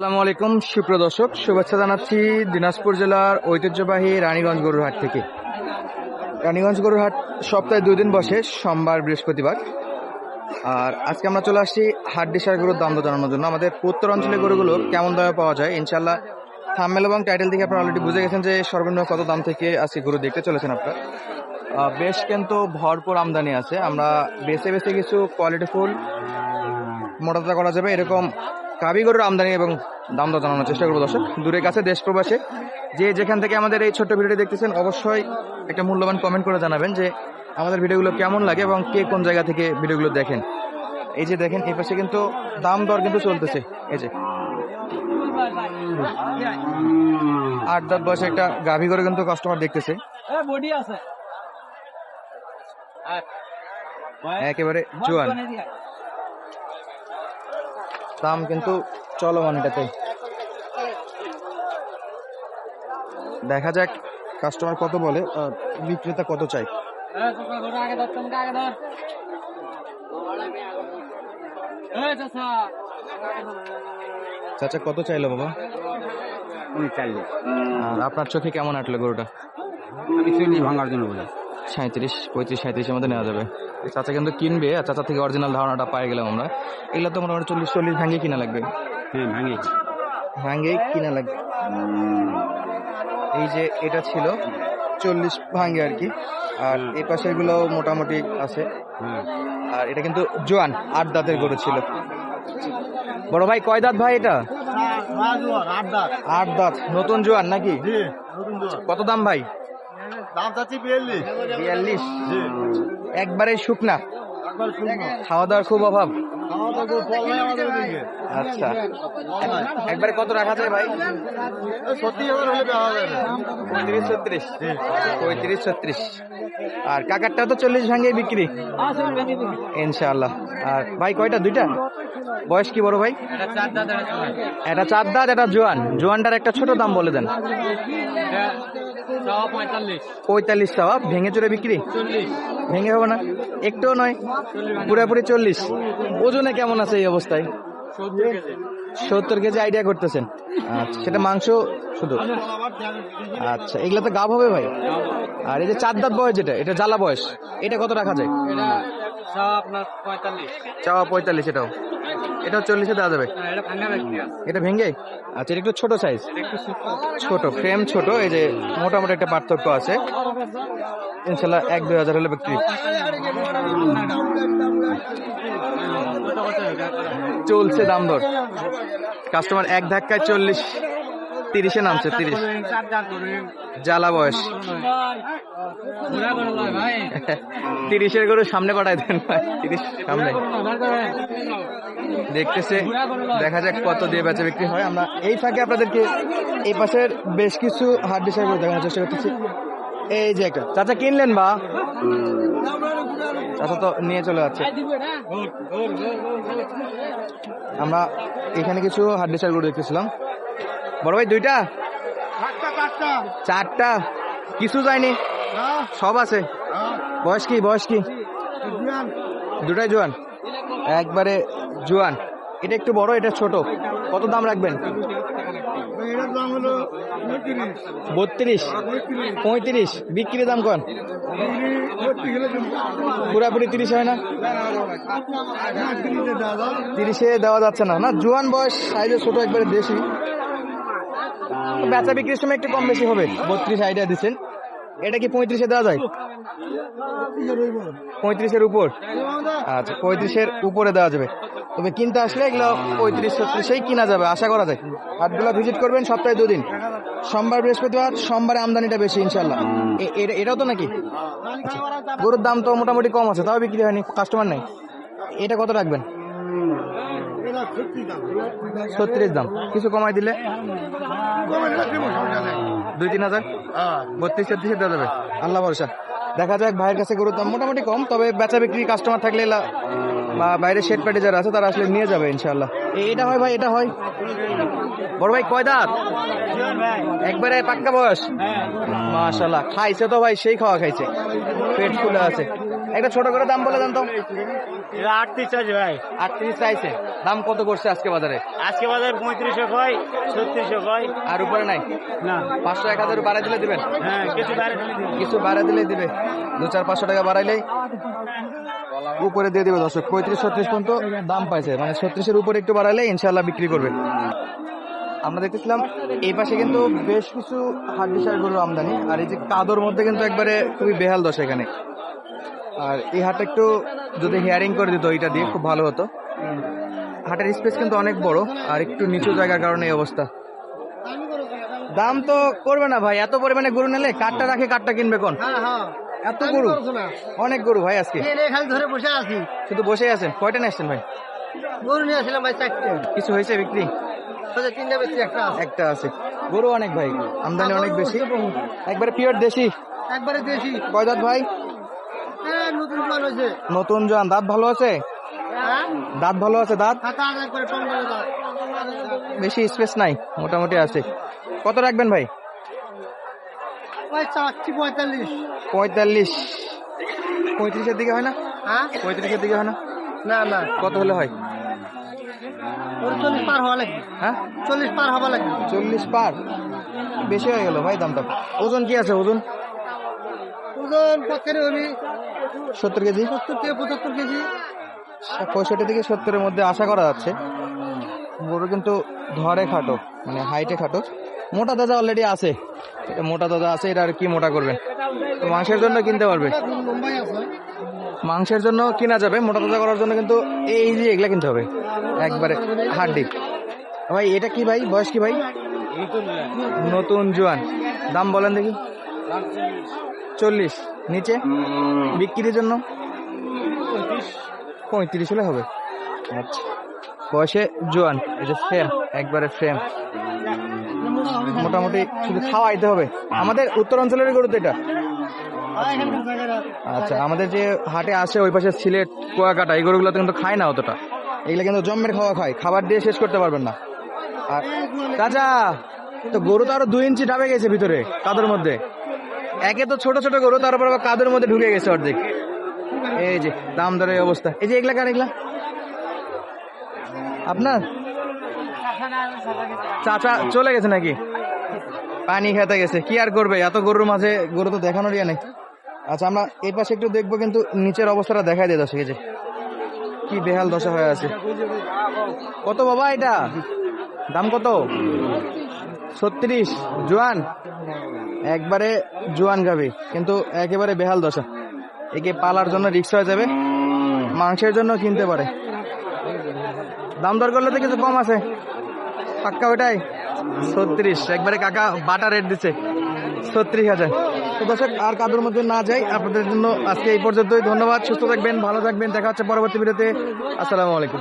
আসসালামু আলাইকুম সুপ্রদর্শক শুভেচ্ছা জানাচ্ছি দিনাজপুর জেলার ঐতিহ্যবাহী রানীগঞ্জ গরুর হাট থেকে। রানীগঞ্জ গরুর হাট সপ্তাহে দুই দিন বসে, সোমবার বৃহস্পতিবার। আর আজকে আমরা চলে আসছি হাট ডিসার গরুর দাম জানানোর জন্য। আমাদের উত্তর অঞ্চলের গরুগুলো কেমন দামে পাওয়া যায় ইনশাল্লাহ থাম্মেল এবং টাইটেল থেকে আপনারা অলরেডি বুঝে গেছেন যে সর্বনিম্ন কত দাম থেকে আজকে গরু দেখতে চলেছেন আপনারা। বেশ কিন্তু ভরপুর আমদানি আছে। আমরা বেছে বেছে কিছু কোয়ালিটিফুল মোটাতাজা করা যাবে, এরকম গরুর আমদানি এবং দাম দর জানানোর চেষ্টা করব দর্শক। দূরে কাছে দেশ প্রবাসে। যে যেখান থেকে আমাদের এই ছোট্ট ভিডিওটি দেখতেছেন অবশ্যই একটা মূল্যবান কমেন্ট করে জানাবেন যে আমাদের ভিডিওগুলো কেমন লাগে এবং কে কোন জায়গা থেকে ভিডিওগুলো দেখেন। এই যে দেখেন এই পাশে কিন্তু দাম দর কিন্তু চলতেছে। এই যে। আট দশ বয়সে একটা গাভী করে কিন্তু কাস্টমার দেখতেছে। একেবারে জোয়ান দাম কিন্তু চলমান এটাতে। দেখা যাক কাস্টমার কত বলে বিক্রেতা কত চাই চাচা কত চাইলো বাবা? আর আপনার চোখে কেমন আটলো গরুটা? আমি চল্লিশ ভাঙার জন্য বলে। সাঁত্রিশ পঁয়ত্রিশ সাঁত্রিশের মধ্যে নেওয়া যাবে। চাচা কিন্তু কিনবে আর চাচা থেকে অরিজিনাল ধারণাটা পাই গেলাম আমরা। এগুলো তো মোটামুটি চল্লিশ চল্লিশ ভাঙিয়ে কিনা লাগবে? হ্যাঁ ভাঙে। ভাঙেই কিনা লাগবে। এই যে এটা ছিল চল্লিশ ভাঙে আর কি। আর এই পাশেরগুলো মোটামুটি আছে। হ্যাঁ। আর এটা কিন্তু জোয়ান আট দাঁতের গরু ছিল। বড় ভাই কয় দাঁত ভাই এটা? আট দাঁত। নতুন জোয়ান নাকি? কত দাম ভাই? দাম চাচ্ছি বিয়াল্লিশ। বিয়াল্লিশ। একবারে শুকনা। খাওয়া দাওয়ার খুব অভাব। আচ্ছা। একবারে কত রাখা যায় ভাই? সত্যি হাজার হলে দেওয়া যাবে। পঁয়ত্রিশ ছত্রিশ। পঁয়ত্রিশ ছত্রিশ। আর কাকারটা তো চল্লিশ ভাঙে বিক্রি। ইনশাআল্লাহ। আর ভাই কয়টা? দুইটা? বয়স কি বড় ভাই? এটা চার দাঁত এটা জোয়ান। জোয়ানটার একটা ছোট দাম বলে দেন। পঁয়তাল্লিশ পঁয়তাল্লিশ টাকা। ভেঙে চড়ে বিক্রি? ভেঙে হবে না? একটুও নয়। পুরোপুরি চল্লিশ। ওজনে কেমন আছে এই অবস্থায়? সত্তর কেজি। আইডিয়া করতেছেন। আচ্ছা সেটা মাংস শুধু? আচ্ছা এগুলো তো গাব হবে ভাই। আর এই যে চার দাঁত বয়স যেটা এটা জ্বালা বয়স। এটা কত রাখা যায় চাওয়া পঁয়তাল্লিশ এটাও। এটাও চল্লিশে দেওয়া যাবে এটা ভাঙা এটা আচ্ছা এটা একটু ছোট সাইজ এটা ছোট ফ্রেম ছোট এই যে মোটামুটি একটা পার্থক্য আছে। ইনশাল্লাহ এক দুই হাজার হলে বিক্রি। চলছে দাম দর। কাস্টমার এক ধাক্কায় চল্লিশ। তিরিশে নামছে তিরিশ। জ্বালা বয়স। তিরিশের গরু সামনে পাঠাই দেন ভাই তিরিশ সামনে। দেখতেছে দেখা যাক কত দিয়ে বেচা বিক্রি হয়। আমরা এই ফাঁকে আপনাদেরকে এই পাশের বেশ কিছু হাট ডিসাইড করে দেখানোর চেষ্টা করতেছি। এই যে একটা চাচা কিনলেন বা? চাচা তো নিয়ে চলে যাচ্ছে। আমরা এখানে কিছু হাট ডিসাইড করে দেখতেছিলাম। বড় ভাই দুইটা? চারটা? কিছু যায়নি? সব আছে? বয়স কি বয়স কি? দুটাই জোয়ান? একবারে জোয়ান। এটা একটু বড় এটা ছোট। কত দাম রাখবেন? বত্রিশ। পঁয়ত্রিশ। বিক্রি দাম কন? পুরাপুরি তিরিশ হয় না? তিরিশে দেওয়া যাচ্ছে না। না জোয়ান বয়স সাইজে ছোট একবারে দেশি। বেচা বিক্রির সময় একটু কম বেশি হবে। বত্রিশ আইডিয়া দিচ্ছেন। এটা কি পঁয়ত্রিশে দেওয়া যায়? পঁয়ত্রিশের উপর? আচ্ছা পঁয়ত্রিশের উপরে দেওয়া যাবে। তবে কিনতে আসলে এগুলো পঁয়ত্রিশ, ছত্রিশেই কিনা যাবে, আশা করা যায়। হাটগুলো ভিজিট করবেন সপ্তাহে দুদিন। সোমবার বৃহস্পতিবার, সোমবারে আমদানিটা বেশি ইনশাল্লাহ এটাও তো নাকি? আচ্ছা। গরুর দাম তো মোটামুটি কম আছে, তাও বিক্রি হয়নি কাস্টমার নাই। এটা কত রাখবেন? ছত্রিশ দাম। কিছু কমাই দিলে? দুই, তিন হাজার? বত্রিশ তেত্রিশে দেওয়া যাবে আল্লাহ ভরসা। দেখা যাক ভাইয়ের কাছে গরুর দাম মোটামুটি কম, তবে বেচা বিক্রি কাস্টমার থাকলে বা বাইরে শেড প্যাটে যারা আছে, তারা আসলে নিয়ে যাবে ইনশাল্লাহ এটা হয় ভাই, এটা হয়। বড় ভাই, কয় দাঁত? একবারে পাক্কা বয়স? মাশাল্লাহ খাইছে তো ভাই, সেই খাওয়া খাইছে। পেট ফুলে আছে। একটা ছোট করে দাম বলে দেন তো। আটত্রিশ আছে ভাই। আটত্রিশ চাইছে। দাম কত করছে আজকে বাজারে? আজকে বাজার পঁয়ত্রিশশো কয় ছত্রিশশো কয়। আর উপরে নাই? না। পাঁচশো এক হাজার বাড়াই দিলে দিবেন? হ্যাঁ কিছু কিছু বাড়াই দিলে দিবে। দু চার পাঁচশো টাকা বাড়াইলেই। উপরে দিয়ে দিবে দর্শক। পঁয়ত্রিশ ছত্রিশ পর্যন্ত দাম পাইছে। মানে ছত্রিশের উপরে একটু বাড়াইলে ইনশাল্লাহ বিক্রি করবে। আমরা দেখতেছিলাম এই পাশে কিন্তু বেশ কিছু হাড্ডিসার গরুর আমদানি। আর এই যে কাদর মধ্যে কিন্তু একবারে খুবই বেহাল দশা এখানে। আর এই হাটটা একটু যদি হেয়ারিং করে দিত এটা দিয়ে খুব ভালো হতো। হাটের স্পেস কিন্তু অনেক বড় আর একটু নিচু জায়গার কারণে এই অবস্থা। দাম তো করবে না ভাই এত পরিমাণে গরু নিলে কাঠটা রাখে কাঠটা কিনবে কোন হ্যাঁ হ্যাঁ। এত গরু? অনেক গরু ভাই আজকে। খালি ধরে বসে আছি। শুধু বসে আছেন? কয়টা নিয়ে আসছেন ভাই? গরু নিয়ে আসলাম ভাই চারটে। কিছু হয়েছে বিক্রি? তিনটা বেশি একটা আছে। একটা আছে। গরু অনেক ভাই আমদানি অনেক বেশি। একবারে পিওর দেশি। একবারে দেশি। কয় ভাই? নতুন জন দাঁত ভালো আছে? হ্যাঁ? দাঁত ভালো আছে দাঁত? বেশি স্পেস নাই মোটামুটি আছে। কত রাখবেন ভাই? পঁয়তাল্লিশ। পঁয়ত্রিশের দিকে হয় না? হ্যাঁ? পঁয়ত্রিশের দিকে হয় না? না না। কত হলে হয়? চল্লিশ পার হওয়া লাগবে। হ্যাঁ? চল্লিশ পার হওয়া লাগবে। চল্লিশ পার? বেশি হয়ে গেল ভাই দামটা। ওজন কি আছে ওজন? ওজন পক্ষের হবি সত্তর কেজি। সত্তর থেকে পঁচাত্তর কেজি। পঁয়ষট্টি থেকে সত্তরের মধ্যে আশা করা যাচ্ছে। গরু কিন্তু ধরে খাটো মানে হাইটে খাটো। মোটা দাদা অলরেডি আছে। এটা মোটা দাদা আছে এটা আর কি মোটা করবে? মাংসের জন্য কিনতে পারবে। মাংসের জন্য কিনা যাবে। মোটা তাজা করার জন্য কিন্তু এই যে এগুলা কিনতে হবে। একবারে হাড্ডি। ভাই এটা কি ভাই? বয়স কি ভাই? নতুন জোয়ান। দাম বলেন দেখি। চল্লিশ। নিচে? বিক্রির জন্য? পঁয়ত্রিশ। হলে হবে। আচ্ছা। বয়সে জোয়ান যে ফ্রেম একবারে ফ্রেম মোটামুটি শুধু খাওয়াইতে হবে। আমাদের উত্তর অঞ্চলের গরু তো এটা। আচ্ছা আমাদের যে হাটে আসে ওই পাশে সিলেট কুয়াকাটা এই গরুগুলো কিন্তু খায় না অতটা। এগুলো কিন্তু জম্মের খাওয়া খায়। খাবার দিয়ে শেষ করতে পারবেন না। আর চাচা তো গরু তো আরও দুই ইঞ্চি ডাবে গেছে ভিতরে কাদের মধ্যে। একে তো ছোট ছোট গরু, তারপর আবার কাদের মধ্যে ঢুকে গেছে অর্ধেক। এই যে, দাম দরের অবস্থা। এই যে, এগুলা কার এগুলা? আপনার? চাচা চলে গেছে নাকি? পানি খেতে গেছে। কি আর করবে? এত গরুর মাঝে গরু তো দেখানোর ইয়ে নেই। আচ্ছা আমরা এই পাশে একটু দেখব, কিন্তু নিচের অবস্থাটা দেখাই দিয়ে দশ কেজি কি বেহাল দশা হয়ে আছে। কত বাবা এটা? দাম কত? ছত্রিশ। জোয়ান? একবারে জোয়ান গাবি কিন্তু একেবারে বেহাল দশা। একে পালার জন্য রিক্স হয়ে যাবে, মাংসের জন্য কিনতে পারে। দাম দর করলে তো কিছু কম আছে। পাক্কা ওটাই ছত্রিশ। একবারে কাকা বাটা রেট দিচ্ছে। ছত্রিশ হাজার। তো দর্শক, আর কাদের মধ্যে না যাই, আপনাদের জন্য আজকে এই পর্যন্তই। ধন্যবাদ। সুস্থ থাকবেন, ভালো থাকবেন। দেখা হচ্ছে পরবর্তী ভিডিওতে। আসসালামু আলাইকুম।